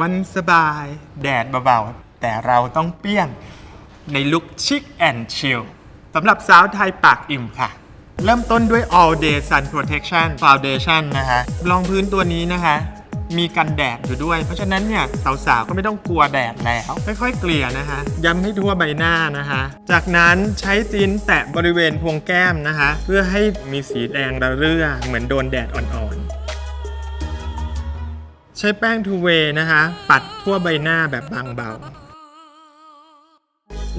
วันสบาย แดดเบาๆ แต่เราต้องเปี้ยง ในลุคชิคแอนด์ชิลสำหรับสาวไทยปากอิ่มค่ะ เริ่มต้นด้วย all day sun protection foundation นะคะรองพื้นตัวนี้นะคะ มีกันแดดอยู่ด้วย เพราะฉะนั้นเนี่ยสาวๆก็ไม่ต้องกลัวแดดแล้ว ค่อยๆเกลี่ยนะคะ ย้ำให้ทั่วใบหน้านะคะ จากนั้นใช้ตีนแตะบริเวณพวงแก้มนะคะ เพื่อให้มีสีแดงระเรื่อเหมือนโดนแดดอ่อนๆ ใช้แป้งทูเวย์นะคะ ปัดทั่วใบหน้าแบบบางเบา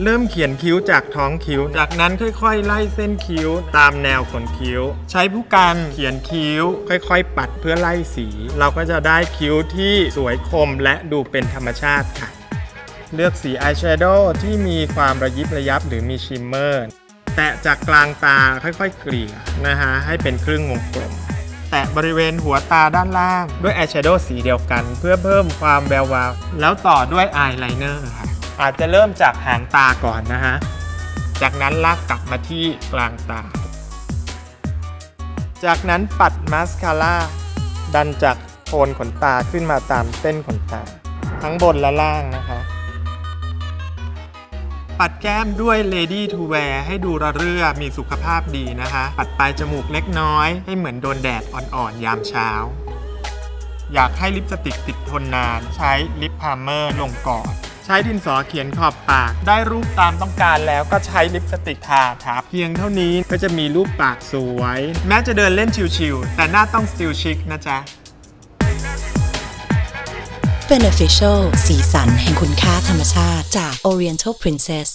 เริ่มเขียนคิ้วจากท้องคิ้ว จากนั้นค่อยๆ ไล่เส้นคิ้วตามแนวขนคิ้ว ใช้ผู้กันเขียนคิ้ว ค่อยๆ ปัดเพื่อไล่สี เราก็จะได้คิ้วที่สวยคมและดูเป็นธรรมชาติค่ะ เลือกสีอายแชโดว์ที่มีความระยิบระยับหรือมีชิมเมอร์ แตะจากกลางตาค่อยๆ เกลี่ยนะฮะให้เป็นครึ่งวงกลม แตะบริเวณหัวตาด้านล่าง ด้วยอายแชโดว์สีเดียวกัน เพื่อเพิ่มความแวววาวแล้วต่อด้วยอายไลเนอร์ค่ะอาจจะเริ่มจากหางตาก่อนนะฮะ จากนั้นลากกลับมาที่กลางตา จากนั้นปัดมาสคาร่าดันจากโคนขนตาขึ้นมาตามเส้นขนตา ทั้งบนและล่างนะคะ ปัดแก้มด้วย Lady to Wear ให้ดูระเรื่อมีสุขภาพดีนะคะ ปัดปลายจมูกเล็กน้อยให้เหมือนโดนแดดอ่อนๆ ยามเช้า อยากให้ลิปสติกติดทนนาน ใช้ลิปพาร์เมอร์ลงก่อน ใช้ดินสอเขียนขอบปาก ได้รูปตามต้องการแล้วก็ใช้ลิปสติกทาทับเพียงเท่านี้ก็จะมีรูปปากสวย แม้จะเดินเล่นชิวๆแต่หน้าต้องสติลชิคนะจ๊ะ Beneficial สีสันแห่งคุณค่าธรรมชาติจาก Oriental Princess